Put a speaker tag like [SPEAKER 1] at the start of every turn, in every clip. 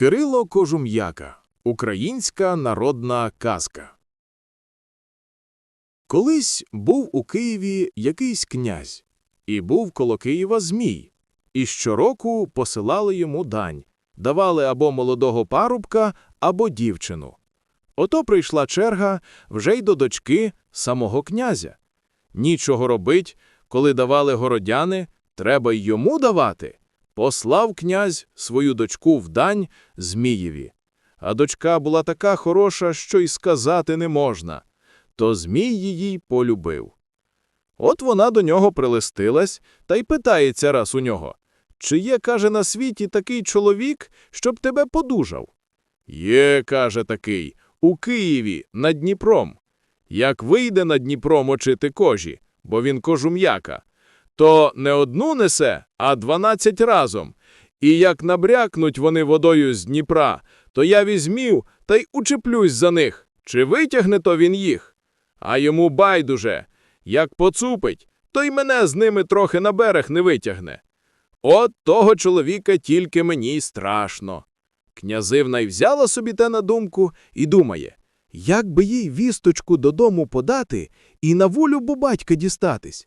[SPEAKER 1] Кирило Кожум'яка. Українська народна казка. Колись був у Києві якийсь князь, і був коло Києва змій, і щороку посилали йому дань, давали або молодого парубка, або дівчину. Ото прийшла черга вже й до дочки самого князя. Нічого робить, коли давали городяни, треба й йому давати. Послав князь свою дочку в дань Змієві. А дочка була така хороша, що й сказати не можна. То Змій її полюбив. От вона до нього прилистилась та й питається раз у нього. Чи є, каже, на світі такий чоловік, щоб тебе подужав? Є, каже такий, у Києві, над Дніпром. Як вийде на Дніпро мочити кожі, бо він кожум'яка, то не одну несе, а дванадцять разом. І як набрякнуть вони водою з Дніпра, то я візьмів та й учеплюсь за них, чи витягне то він їх. А йому байдуже, як поцупить, то й мене з ними трохи на берег не витягне. От того чоловіка тільки мені страшно. Князивна й взяла собі те на думку і думає, як би їй вісточку додому подати і на волю бо батька дістатись.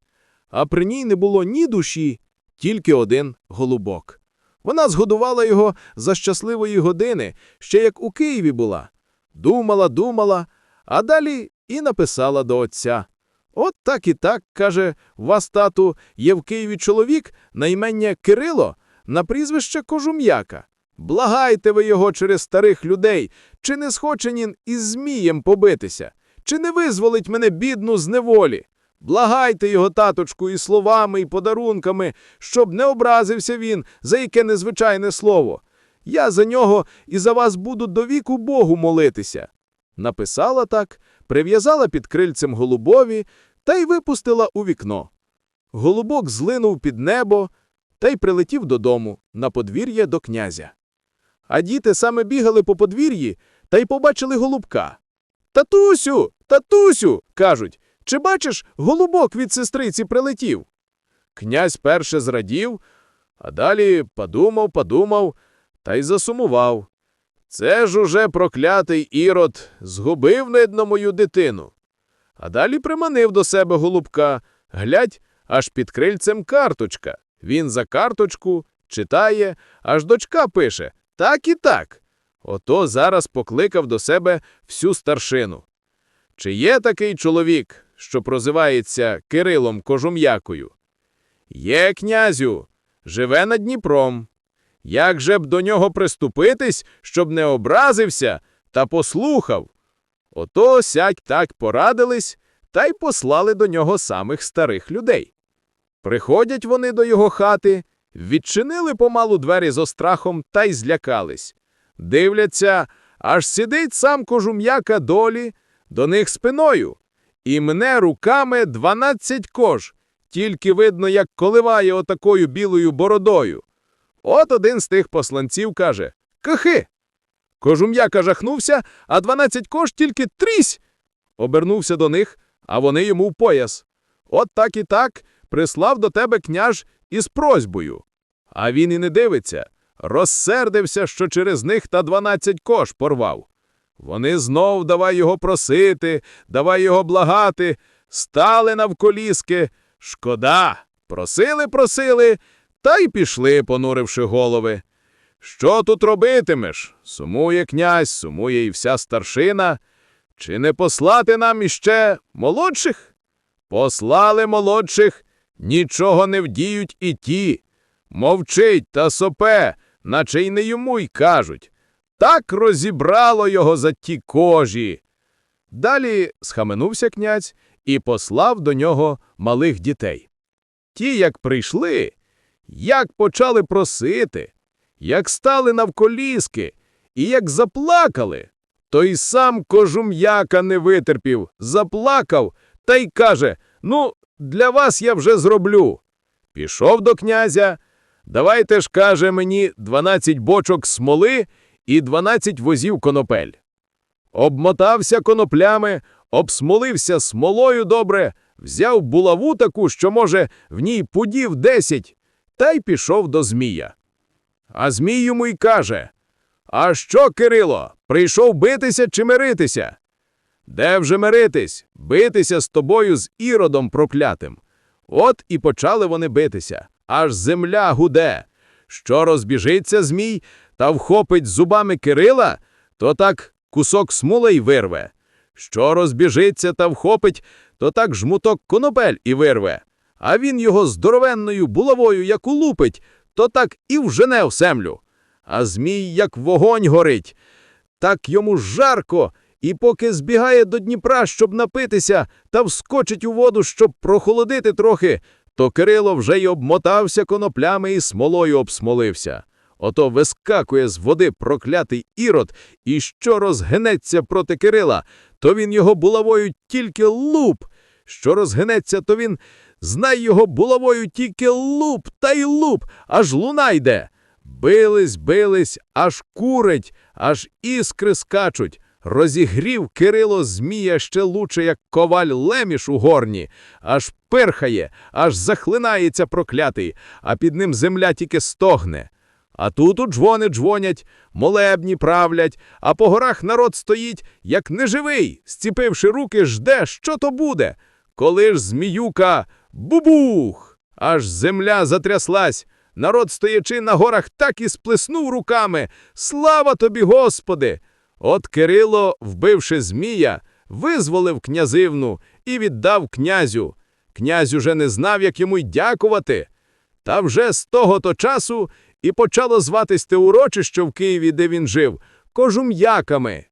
[SPEAKER 1] А при ній не було ні душі, тільки один голубок. Вона згодувала його за щасливої години, ще як у Києві була. Думала, думала, а далі і написала до отця. От так і так, каже, вас, тату, є в Києві чоловік на імення Кирило, на прізвище Кожум'яка. Благайте ви його через старих людей, чи не схоче він із Змієм побитися, чи не визволить мене бідну з неволі. Благайте його, таточку, і словами, і подарунками, щоб не образився він за яке незвичайне слово. Я за нього і за вас буду до віку Богу молитися. Написала так, прив'язала під крильцем голубові та й випустила у вікно. Голубок злинув під небо та й прилетів додому на подвір'я до князя. А діти саме бігали по подвір'ї та й побачили голубка. Татусю, татусю, кажуть, чи бачиш, голубок від сестриці прилетів? Князь перше зрадів, а далі подумав, подумав та й засумував. Це ж уже проклятий ірод згубив недно мою дитину. А далі приманив до себе голубка, глядь, аж під крильцем карточка. Він за карточку читає, аж дочка пише так і так. Ото зараз покликав до себе всю старшину. Чи є такий чоловік, що прозивається Кирилом Кожум'якою? Є, князю, живе над Дніпром. Як же б до нього приступитись, щоб не образився та послухав? Ото сядь так порадились та й послали до нього самих старих людей. Приходять вони до його хати, відчинили помалу двері з острахом та й злякались. Дивляться, аж сидить сам кожум'яка долі, до них спиною, і мне руками дванадцять кож, тільки видно, як коливає отакою білою бородою. От один з тих посланців каже Кахи. Кожум'яка жахнувся, а дванадцять кож тільки трісь. Обернувся до них, а вони йому в пояс. От так і так прислав до тебе княж із просьбою. А він і не дивиться, розсердився, що через них та дванадцять кош порвав. Вони знов давай його просити, давай його благати, стали навколіски. Шкода, просили, просили, та й пішли, понуривши голови. Що тут робитимеш? Сумує князь, сумує і вся старшина. Чи не послати нам іще молодших? Послали молодших, нічого не вдіють і ті. Мовчить та сопе, наче й не йому й кажуть. Так розібрало його за ті кожі. Далі схаменувся князь і послав до нього малих дітей. Ті, як прийшли, як почали просити, як стали навколіски, і як заплакали, то й сам кожум'яка не витерпів, заплакав та й каже: Ну, для вас я вже зроблю. Пішов до князя. Давайте ж, каже мені, дванадцять бочок смоли і дванадцять возів конопель. Обмотався коноплями, обсмолився смолою добре, взяв булаву таку, що, може, в ній пудів десять, та й пішов до Змія. А Змій йому й каже А що, Кирило, прийшов битися чи миритися? Де вже миритись? Битися з тобою з іродом проклятим. От і почали вони битися, аж земля гуде. Що розбіжиться змій та вхопить зубами Кирила, то так кусок смола й вирве. Що розбіжиться та вхопить, то так жмуток конопель і вирве. А він його здоровенною булавою як улупить, то так і вжене в землю. А змій, як вогонь горить, так йому жарко, і поки збігає до Дніпра, щоб напитися, та вскочить у воду, щоб прохолодити трохи, то Кирило вже й обмотався коноплями і смолою обсмолився. Ото вискакує з води проклятий ірод, і що розгнеться проти Кирила, то він його булавою тільки луп. Що розгнеться, то він знай його булавою тільки луп та й луп, аж луна йде. Бились, бились, аж курить, аж іскри скачуть. Розігрів Кирило Змія ще лучше, як коваль леміш у горні, аж перхає, аж захлинається проклятий, а під ним земля тільки стогне. А тут у джвони джвонять, молебні правлять, а по горах народ стоїть, як неживий, зціпивши руки, жде, що то буде. Коли ж зміюка бубух! Аж земля затряслась. Народ, стоячи на горах, так і сплеснув руками. Слава тобі, Господи! От Кирило, вбивши Змія, визволив князивну і віддав князю. Князь уже не знав, як йому й дякувати. Та вже з того то часу і почало зватись те урочище в Києві, де він жив, кожум'яками.